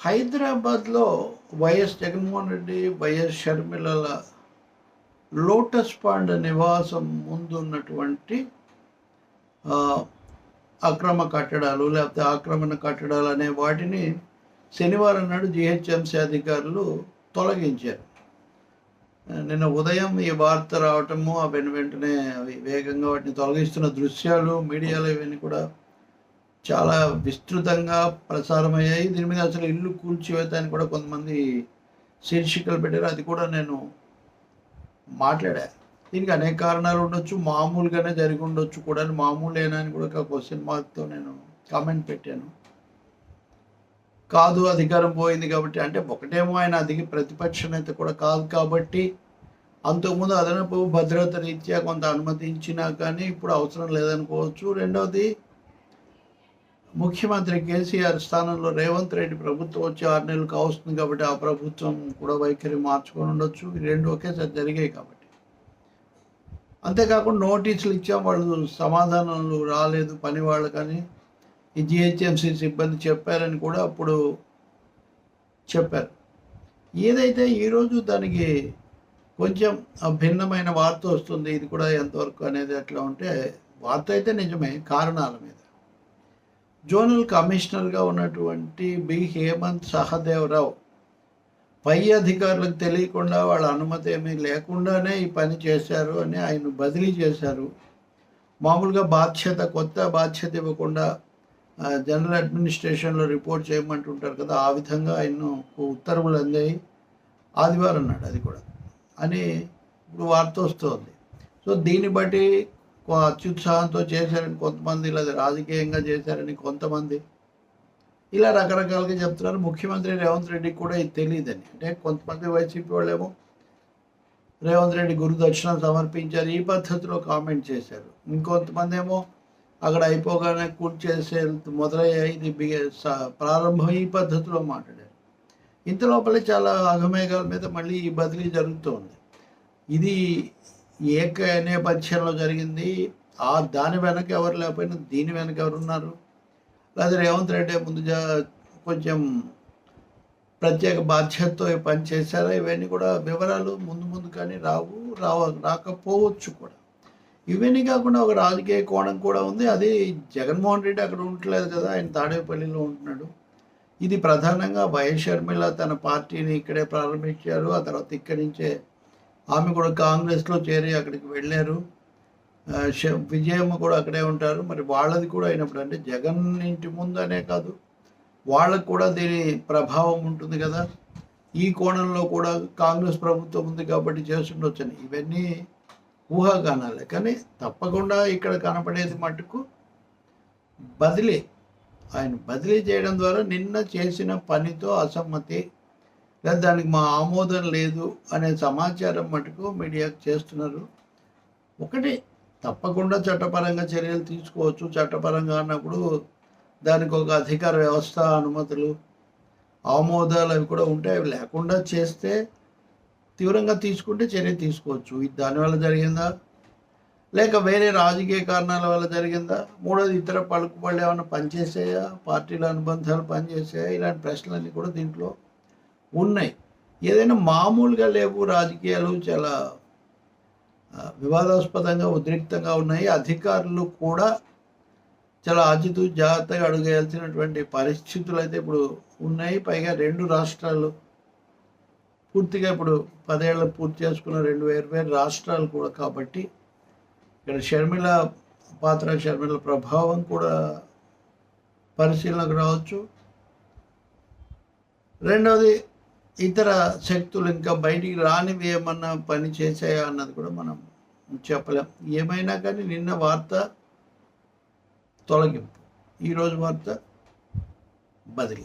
హైదరాబాద్లో YS Jaganmohan Reddy YS షర్మిలల lotus pond నివాసం ముందు ఉన్నటువంటి అక్రమ కట్టడాలు లేకపోతే ఆక్రమణ కట్టడాలు అనే వాటిని శనివారం నాడు జిహెచ్ఎంసీ అధికారులు తొలగించారు. నిన్న ఉదయం ఈ వార్త రావటము ఆ వెను వెంటనే అవి వేగంగా వాటిని తొలగిస్తున్న దృశ్యాలు మీడియాలో ఇవన్నీ కూడా చాలా విస్తృతంగా ప్రసారమయ్యాయి. దీని మీద అసలు ఇల్లు కూల్చివేతాయని కూడా కొంతమంది శీర్షికలు పెట్టారు. అది కూడా నేను మాట్లాడా. దీనికి అనేక కారణాలు ఉండొచ్చు. మామూలుగానే జరిగి ఉండొచ్చు కూడా. మామూలేనా అని కూడా ఒక క్వశ్చన్ మార్క్తో నేను కామెంట్ పెట్టాను. కాదు అధికారం పోయింది కాబట్టి అంటే ఒకటేమో ఆయన అధిక ప్రతిపక్ష నేత కూడా కాదు కాబట్టి అంతకుముందు అదనపు భద్రత రీత్యా కొంత అనుమతించినా కానీ ఇప్పుడు అవసరం లేదనుకోవచ్చు. రెండవది ముఖ్యమంత్రి కేసీఆర్ స్థానంలో రేవంత్ రెడ్డి ప్రభుత్వం వచ్చి ఆరు నెలలు కావస్తుంది కాబట్టి ఆ ప్రభుత్వం కూడా వైఖరి మార్చుకొని ఉండొచ్చు. ఈ రెండు ఒకేసారి జరిగాయి కాబట్టి. అంతేకాకుండా నోటీసులు ఇచ్చాం వాళ్ళు సమాధానాలు రాలేదు పని వాళ్ళకని ఈ జిహెచ్ఎంసీ సిబ్బంది చెప్పారని కూడా అప్పుడు చెప్పారు. ఏదైతే ఈరోజు దానికి కొంచెం భిన్నమైన వార్త వస్తుంది ఇది కూడా ఎంతవరకు అనేది ఎట్లా ఉంటే వార్త అయితే నిజమే కారణాల మీద. జోనల్ కమిషనర్గా ఉన్నటువంటి బి. హేమంత్ సహదేవరావు పై అధికారులకు తెలియకుండా వాళ్ళ అనుమతి ఏమీ లేకుండానే ఈ పని చేశారు అని ఆయన బదిలీ చేశారు. మామూలుగా బాధ్యత కొత్త బాధ్యత ఇవ్వకుండా జనరల్ అడ్మినిస్ట్రేషన్లో రిపోర్ట్ చేయమంటుంటారు కదా ఆ విధంగా ఆయన ఉత్తర్వులు అందాయి. ఆదివారం నాడు అది కూడా అని ఇప్పుడు వార్త వస్తుంది. సో దీన్ని బట్టి అత్యుత్సాహంతో చేశారని కొంతమంది లేదా రాజకీయంగా చేశారని కొంతమంది ఇలా రకరకాలుగా చెప్తున్నారు. ముఖ్యమంత్రి రేవంత్ రెడ్డికి కూడా ఇది తెలియదని అంటే కొంతమంది వైసీపీ వాళ్ళేమో రేవంత్ రెడ్డి గురుదక్షిణ సమర్పించారు ఈ పద్ధతిలో కామెంట్ చేశారు. ఇంకొంతమంది ఏమో అక్కడ అయిపోగానే కూర్చేసే మొదలయ్యాయి ఇది బిగ- ప్రారంభం ఈ పద్ధతిలో మాట్లాడారు. ఇంత లోపలే చాలా అఘమేఘాల మీద మళ్ళీ ఈ బదిలీ జరుగుతూ ఉంది ఇది ఏక నేపథ్యంలో జరిగింది. ఆ దాని వెనక ఎవరు లేకపోయినా దీని వెనక ఎవరు ఉన్నారు? లేదా రేవంత్ రెడ్డి ముందు జా- కొంచెం ప్రత్యేక బాధ్యతతో ఈ పని చేశారా? ఇవన్నీ కూడా వివరాలు ముందు ముందు కానీ రావు రావ రాకపోవచ్చు కూడా. ఇవన్నీ కాకుండా ఒక రాజకీయ కోణం కూడా ఉంది. అది జగన్మోహన్ రెడ్డి అక్కడ ఉండట్లేదు కదా. ఆయన తాడేపల్లిలో ఉంటున్నాడు. ఇది ప్రధానంగా వైఎస్ షర్మిల తన పార్టీని ఇక్కడే ప్రారంభించారు. ఆ తర్వాత ఇక్కడి నుంచే ఆమె కూడా కాంగ్రెస్లో చేరి అక్కడికి వెళ్ళారు. ష- విజయమ్మ కూడా అక్కడే ఉంటారు. మరి వాళ్ళది కూడా అయినప్పుడు అంటే జగన్ ఇంటి ముందు అనే కాదు వాళ్ళకు కూడా దీని ప్రభావం ఉంటుంది కదా. ఈ కోణంలో కూడా కాంగ్రెస్ ప్రభుత్వం ఉంది కాబట్టి చేస్తుండొచ్చని. ఇవన్నీ ఊహాగానాలే. కానీ తప్పకుండా ఇక్కడ కనపడేది మటుకు బదిలీ. ఆయన బదిలీ చేయడం ద్వారా నిన్న చేసిన పనితో అసమ్మతి లేదా దానికి మా ఆమోదం లేదు అనే సమాచారం మటుకు మీడియాకు చేస్తున్నారు. ఒకటి తప్పకుండా చట్టపరంగా చర్యలు తీసుకోవచ్చు. చట్టపరంగా అన్నప్పుడు దానికి ఒక అధికార వ్యవస్థ అనుమతులు ఆమోదాలు అవి కూడా ఉంటాయి అవి లేకుండా చేస్తే తీవ్రంగా తీసుకుంటే చర్య తీసుకోవచ్చు. ఇది దానివల్ల జరిగిందా? లేక వేరే రాజకీయ కారణాల వల్ల జరిగిందా? మూడోది ఇతర పలుకుబళ్ళు ఏమైనా పనిచేసాయా? పార్టీల అనుబంధాలు పనిచేసాయా? ఇలాంటి ప్రశ్నలన్నీ కూడా దీంట్లో ఉన్నాయి. ఏదైనా మామూలుగా లేవు రాజకీయాలు చాలా వివాదాస్పదంగా ఉద్రిక్తంగా ఉన్నాయి. అధికారులు కూడా చాలా ఆచితూ జాగ్రత్తగా అడుగేయాల్సినటువంటి పరిస్థితులు అయితే ఇప్పుడు ఉన్నాయి. పైగా రెండు రాష్ట్రాలు పూర్తిగా ఇప్పుడు పదేళ్ళు పూర్తి చేసుకున్న రెండు వేరు వేరు రాష్ట్రాలు కూడా కాబట్టి ఇక్కడ షర్మిల పాత్ర షర్మిల ప్రభావం కూడా పరిశీలనకు రావచ్చు. రెండవది ఇతర శక్తులు ఇంకా బయటికి రానివి ఏమన్నా పని చేశాయా అన్నది కూడా మనం చెప్పలేం. ఏమైనా కానీ నిన్న వార్త తొలగింపు. ఈరోజు వార్త బదిలీ.